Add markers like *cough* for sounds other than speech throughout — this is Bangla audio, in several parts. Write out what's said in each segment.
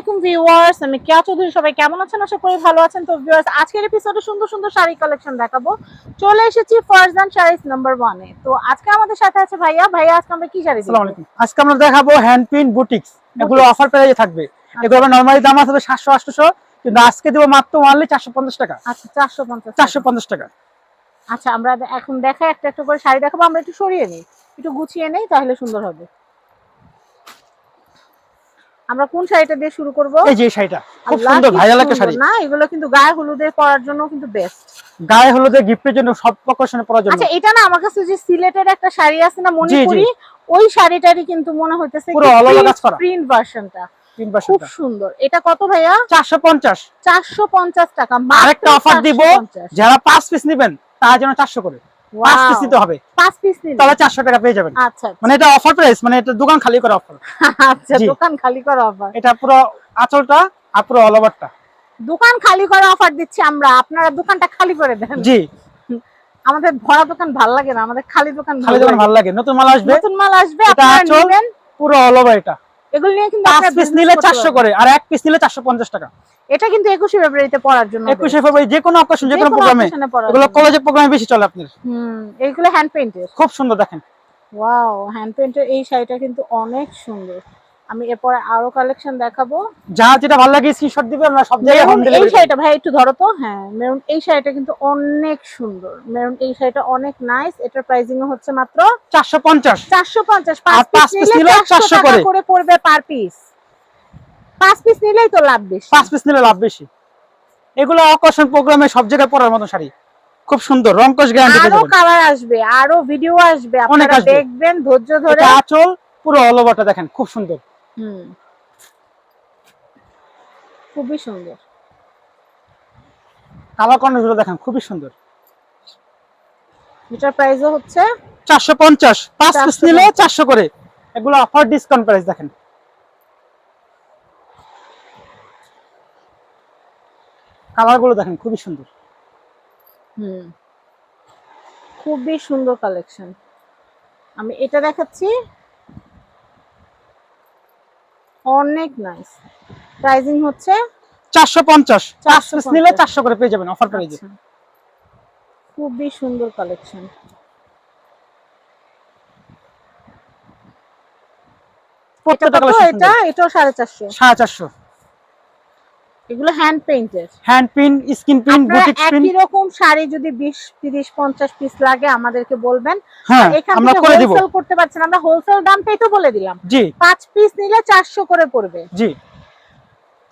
আলাইকুম ভিউয়ার্স আমি কেয়া চৌধুরী সবাই কেমন আছেন? আশা করি ভালো আছেন। তো ভিউয়ার্স আজকের এপিসোডে সুন্দর সুন্দর শাড়ি কালেকশন দেখাবো। চলে এসেছি শাড়িস নাম্বার ওয়ানে তো আজকে আমাদের সাথে আছে ভাইয়া। ভাইয়া আজকে আমরা কি শাড়ি আসসালামু আলাইকুম। আজকে আমরা দেখাবো হ্যান্ড প্রিন্ট বুটিক্স এগুলো অফার থাকবে। এগুলো আমার নরমালি দাম আছে কিন্তু আজকে দেবো মাত্র ওয়ানলি চারশো পঞ্চাশ টাকা। আচ্ছা চারশো পঞ্চাশ চারশো পঞ্চাশ টাকা। আচ্ছা আমরা এখন দেখা একটা একটা করে শাড়ি দেখাবো। আমরা একটু সরিয়ে নিই। একটু গুছিয়ে নেই তাহলে সুন্দর হবে। আমরা কোন শাড়িটা দিয়ে শুরু করব? এই যে শাড়িটা খুব সুন্দর ভাইরাল একটা শাড়ি। না? এগুলো কিন্তু গায়ে হলুদে পরার জন্য কিন্তু বেস্ট গায়ে হলুদে গিফটের জন্য সব প্রকাশনে পরার জন্য। আচ্ছা এটা না আমার কাছে যে সিলেটের একটা শাড়ি আছে না মণিপুরি ওই শাড়িটারই কিন্তু মনে হইতেছে পুরো over কাজ করা। প্রিন্ট ভার্সনটা খুব সুন্দর। এটা কত ভাইয়া? চারশো পঞ্চাশ। চারশো পঞ্চাশ টাকা আরেকটা অফার দিব যারা পাঁচ পিস নিবেন তার জন্য চারশো করে। পাঁচ পিস নিতে হবে। পাঁচ পিস নিলে? তাহলে চারশো টাকা পেয়ে যাবেন। আচ্ছা মানে এটা অফার প্রাইস মানে এটা দোকান খালি করা অফার *laughs* আচ্ছা দোকান খালি করা অফার এটা পুরো আঁচলটা আর পুরো অল ওভারটা দোকান খালি করা অফার দিচ্ছি আমরা। আপনারা দোকানটা খালি করে দেন। জি। *laughs* আমাদের ভরা দোকান ভালো লাগে না। আমাদের খালি দোকান খালি ভালো দোকান লাগে। ভালো লাগে। নতুন মাল আসবে। নতুন মাল আসবে আপনারা নেবেন। পুরো অল ওভার এটা। এগুলো নিয়ে কিন্তু পাঁচ পিস নিলে করতে চারশো পারবেন। করে আর এক পিস নিলে চারশো পঞ্চাশ টাকা। এটা কিন্তু একুশে ফেব্রুয়ারিতে পড়ার জন্য ফেব্রুয়ারি যে কোনো অকেশন যে কোনো প্রোগ্রামে এগুলো বেশি চলে আপনার। হুম এইগুলো হ্যান্ড খুব সুন্দর দেখেন। ওয়াও হ্যান্ড পেইন্টের এই শাড়িটা কিন্তু অনেক সুন্দর। আমি এরপরে আরও কালেকশন দেখাবো। যা যেটা ভালো লাগে স্ক্রিনশট দিবে আমরা সব জায়গায় হোম মেরুন এই শাড়িটা ভাই একটু ধরো তো। হ্যাঁ মেরুন এই শাড়িটা কিন্তু অনেক সুন্দর। মেরুন এই শাড়িটা অনেক নাইস এটার প্রাইসিং হচ্ছে মাত্র চারশো পঞ্চাশ। চারশো পঞ্চাশ। আর পাঁচ পাঁচ পিস নিলে নিলে 400 টাকা করে। করে পড়বে পার পিস পাঁচ পিস নিলেই তো লাভ বেশি। পাঁচ পিস নিলে লাভ বেশি। এগুলো অকেশন প্রোগ্রামে সব জায়গায় পরার মতো শাড়ি। খুব সুন্দর রংকশ গ্যারান্টি আরও কালার আসবে আরও ভিডিও আসবে আপনারা দেখবেন ধৈর্য ধরে। আঁচল পুরো অল ওভারটা দেখেন খুব সুন্দর। হুম। খুবই সুন্দর। কালার কর্নারগুলো দেখেন খুবই সুন্দর। এটার প্রাইসও হচ্ছে চারশো পঞ্চাশ। পাঁচ পিস নিলে চারশো করে। এগুলো অফার ডিসকাউন্ট প্রাইস দেখেন। কালারগুলো দেখেন খুবই সুন্দর। হুম। খুবই সুন্দর কালেকশন আমি এটা দেখাচ্ছি। অনেক নাইস প্রাইজিং হচ্ছে? 450 4 পিস নিলে 400 করে পেয়ে যাবেন অফার প্রাইজে আচ্ছা। খুবই সুন্দর কালেকশন এটা এটা এটা 450 এগুলো hand পেইন্টের hand print screen print boutique print একই রকম শাড়ি যদি বিশ তিরিশ পঞ্চাশ পিস লাগে আমাদেরকে বলবেন। হ্যাঁ এখান আমরা থেকে হোলসেল করতে পারছেন আমরা হোলসেল দামটাই তো বলে দিলাম। জি। পাঁচ পিস নিলে চারশো করে পড়বে। জি।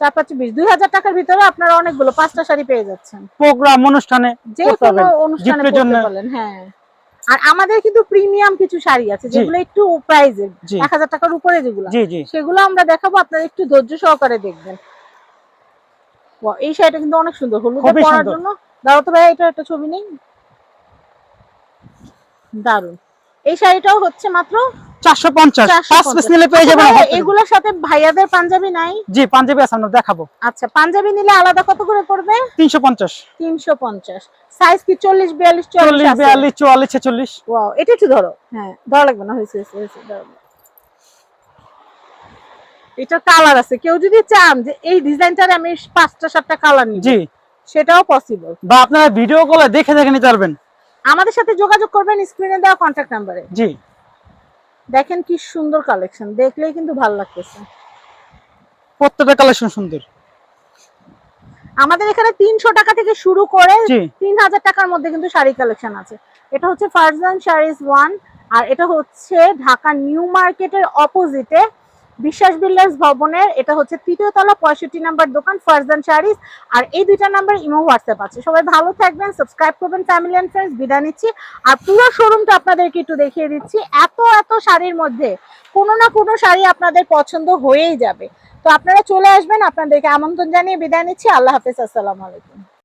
চার পাঁচ বিশ দুই হাজার টাকার ভিতরে আপনারা অনেকগুলো পাঁচটা শাড়ি পেয়ে যাচ্ছেন। প্রোগ্রাম অনুষ্ঠানে যে কোনো অনুষ্ঠানে পারলেন হ্যাঁ। আর আমাদের কিন্তু প্রিমিয়াম কিছু শাড়ি আছে যেগুলো একটু প্রাইজের এক হাজার টাকার উপরে যেগুলো। সেগুলো আমরা দেখাবো আপনারা একটু ধৈর্য সহকারে দেখবেন। এই শাড়িটা কিন্তু অনেক সুন্দর। হলুদে পরার জন্য। দাঁড়াও তো ভাই এটা একটা ছবি নেই? দারুণ এই শাড়িটাও হচ্ছে মাত্র চারশো পঞ্চাশ। পাঁচ পিস নিলে পেয়ে যাবেন। এগুলোর সাথে ভাইয়াদের পাঞ্জাবি নাই? জি পাঞ্জাবি আছে আমরা দেখাবো। আচ্ছা পাঞ্জাবি নিলে আলাদা কত করে পড়বে? তিনশো পঞ্চাশ। তিনশো পঞ্চাশ। সাইজ কি চল্লিশ বিয়াল্লিশ চল্লিশ চল্লিশ বিয়াল্লিশ চুয়াল্লিশ ছেচল্লিশ। ওয়াও এটা একটু ধরো। হ্যাঁ ধরা লাগবে না হয়েছে হয়েছে হয়েছে ধরো। এটা কালার আছে। কেউ যদি চান যে এই ডিজাইনটার আমি পাঁচটা সাতটা কালার নিই জি। সেটাও পসিবল বা আপনারা ভিডিও কলে দেখে দেখে নিতে পারবেন। আমাদের সাথে যোগাযোগ করবেন স্ক্রিনে দেওয়া কন্ট্যাক্ট নাম্বারে জি। দেখেন কি সুন্দর কালেকশন দেখলেই কিন্তু ভালো লাগতেছে। প্রত্যেকটা কালেকশন সুন্দর। আমাদের এখানে তিনশো টাকা থেকে শুরু করে তিন হাজার টাকার মধ্যে কিন্তু শাড়ি কালেকশন আছে। এটা হচ্ছে ফারজান শাড়িজ ওয়ান আর এটা হচ্ছে ঢাকা নিউ মার্কেটের অপোজিটে বিশ্বাস বিল্ডার্স ভবনের, এটা হচ্ছে তৃতীয় তলা, পঁয়ষট্টি নাম্বার দোকান, ফারজান শাড়িজ আর এই দুইটা নাম্বার ইমো হোয়াটসঅ্যাপ আছে। সবাই ভালো থাকবেন, সাবস্ক্রাইব করবেন ফ্যামিলি অ্যান্ড ফ্রেন্ডস বিদায় নিচ্ছি। আর পুরো শোরুমটা আপনাদেরকে একটু দেখিয়ে দিচ্ছি, এত এত শাড়ির মধ্যে কোনো না কোনো শাড়ি আপনাদের পছন্দ হয়েই যাবে। তো আপনারা চলে আসবেন, আপনাদেরকে আমন্ত্রণ জানিয়ে বিদায় নিচ্ছি। আল্লাহ হাফেজ, আসসালামু আলাইকুম।